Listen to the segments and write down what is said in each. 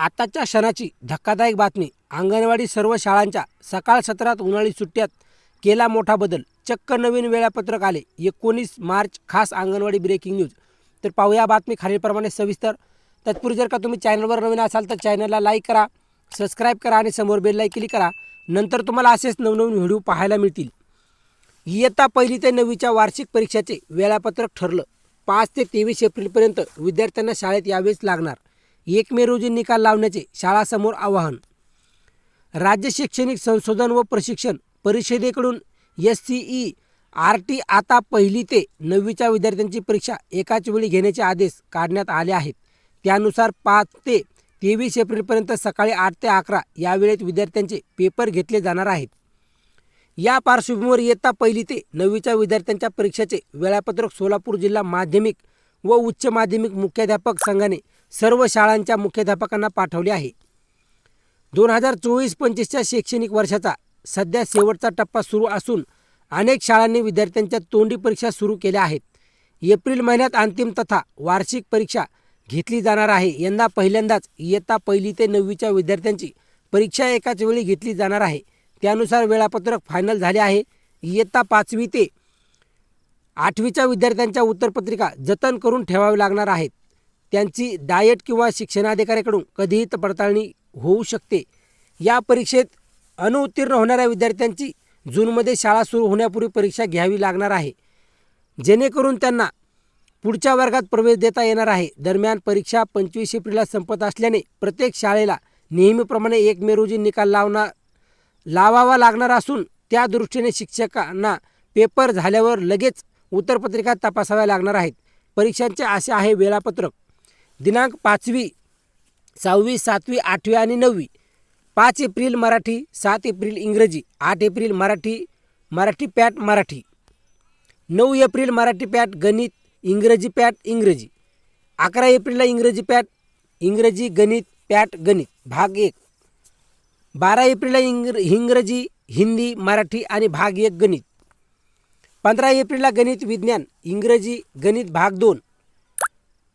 आताच्या क्षणाची धक्कादायक बातमी. अंगणवाडी सर्व शाळांच्या सकाळ सत्रात उन्हाळी सुट्ट्यात केला मोठा बदल. चक्क नवीन वेळापत्रक आले. एकोणीस मार्च खास अंगणवाडी ब्रेकिंग न्यूज तर पाहूया बातमी खालीलप्रमाणे सविस्तर. तत्पूर्वी जर का तुम्ही चॅनलवर नवीन असाल तर चॅनलला लाईक करा सबस्क्राईब करा आणि समोर बेल क्लिक करा. नंतर तुम्हाला असेच नवनवीन व्हिडिओ पाहायला मिळतील. इयत्ता पहिली ते नववीच्या वार्षिक परीक्षेचे वेळापत्रक ठरलं. पाच ते तेवीस एप्रिलपर्यंत विद्यार्थ्यांना शाळेत यावेच लागणार. एक मे रोजी निकाल लावण्याचे शाळासमोर आवाहन. राज्य शैक्षणिक संशोधन व प्रशिक्षण परिषदेकडून S C E R T आता पहिली ते नववीच्या विद्यार्थ्यांची परीक्षा एकाच वेळी घेण्याचे आदेश काढण्यात आले आहेत. त्यानुसार पाच ते तेवीस एप्रिलपर्यंत सकाळी आठ ते अकरा या वेळेत विद्यार्थ्यांचे पेपर घेतले जाणार आहेत. या पार्श्वभूमीवर इयत्ता पहिली ते नववीच्या विद्यार्थ्यांच्या परीक्षेचे वेळापत्रक सोलापूर जिल्हा माध्यमिक व उच्च माध्यमिक मुख्याध्यापक संघाने सर्व शाळांच्या मुख्याध्यापकांना पाठवले आहे. दोन हजार चोवीस पंचवीसच्या शैक्षणिक वर्षाचा सध्या शेवटचा टप्पा सुरू असून अनेक शाळांनी विद्यार्थ्यांच्या तोंडी परीक्षा सुरू केल्या आहेत. एप्रिल महिन्यात अंतिम तथा वार्षिक परीक्षा घेतली जाणार आहे. यंदा पहिल्यांदाच इयत्ता पहिली ते नववीच्या विद्यार्थ्यांची परीक्षा एकाच वेळी घेतली जाणार आहे. त्यानुसार वेळापत्रक फायनल झाले आहे. इयत्ता पाचवी ते आठवीच्या विद्यार्थ्यांच्या उत्तरपत्रिका जतन करून ठेवावे लागणार आहेत. त्यांची डायट किंवा शिक्षणाधिकाऱ्याकडून कधीही त- पडताळणी होऊ शकते. या परीक्षेत अनुत्तीर्ण होणाऱ्या विद्यार्थ्यांची जूनमध्ये शाळा सुरू होण्यापूर्वी परीक्षा घ्यावी लागणार आहे. जेणेकरून त्यांना पुढच्या वर्गात प्रवेश देता येणार आहे. दरम्यान परीक्षा पंचवीस एप्रिलला संपत असल्याने प्रत्येक शाळेला नेहमीप्रमाणे एक मे रोजी निकाल लावणार लावावा लागणार असून त्या दृष्टीने शिक्षकांना पेपर झाल्यावर लगेच उत्तरपत्रिका तपासाव्या लागणार आहेत. परीक्षांचे असे आहे वेळापत्रक. दिनांक पाचवी सहावी सातवी आठवी आणि नववी. पाच एप्रिल मराठी सात एप्रिल इंग्रजी आठ एप्रिल मराठी मराठी पॅट मराठी. नऊ एप्रिल मराठी पॅट गणित इंग्रजी पॅट इंग्रजी. अकरा एप्रिलला इंग्रजी पॅट इंग्रजी गणित पॅट गणित भाग एक. बारा एप्रिलला इंग्र इंग्रजी हिंदी मराठी आणि भाग एक गणित. पंधरा एप्रिलला गणित विज्ञान इंग्रजी गणित भाग दोन.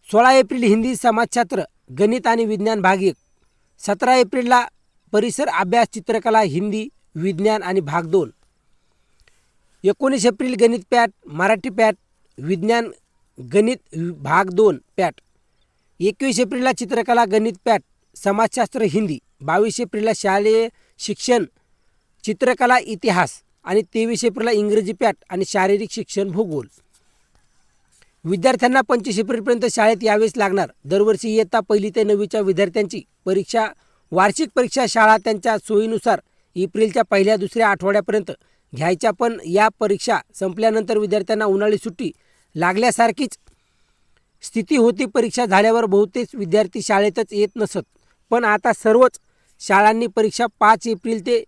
सोळा एप्रिल हिंदी समाजशास्त्र गणित आणि विज्ञान भाग एक. सतरा एप्रिलला परिसर अभ्यास चित्रकला हिंदी विज्ञान आणि भाग दोन. एकोणीस एप्रिल गणित पॅट मराठी पॅट विज्ञान गणित भाग दोन पॅट. एकवीस एप्रिलला चित्रकला गणित पॅट समाजशास्त्र हिंदी. बावीस एप्रिलला शालेय शिक्षण चित्रकला इतिहास आणि तेवीस एप्रिलला इंग्रजी पॅट आणि शारीरिक शिक्षण भूगोल. विद्यार्थ्यांना पंचवीस एप्रिलपर्यंत शाळेत यावेच लागणार. दरवर्षी इयत्ता पहिली ते नववीच्या विद्यार्थ्यांची परीक्षा वार्षिक परीक्षा शाळा त्यांच्या सोयीनुसार एप्रिलच्या पहिल्या दुसऱ्या आठवड्यापर्यंत घ्यायच्या पण या परीक्षा संपल्यानंतर विद्यार्थ्यांना उन्हाळी सुट्टी लागल्यासारखीच स्थिती होती. परीक्षा झाल्यावर बहुतेक विद्यार्थी शाळेतच येत नसत. पण आता सर्वच शाळांनी परीक्षा पाच एप्रिल ते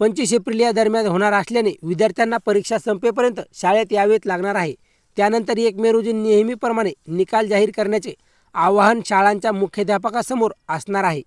पंचवीस एप्रिल या दरम्यान होणार असल्याने विद्यार्थ्यांना परीक्षा संपेपर्यंत शाळेत यावेच लागणार आहे. त्यानंतर एक मे रोजी नेहमीप्रमाणे निकाल जाहीर करण्याचे आवाहन शाळांच्या मुख्याध्यापकासमोर असणार आहे.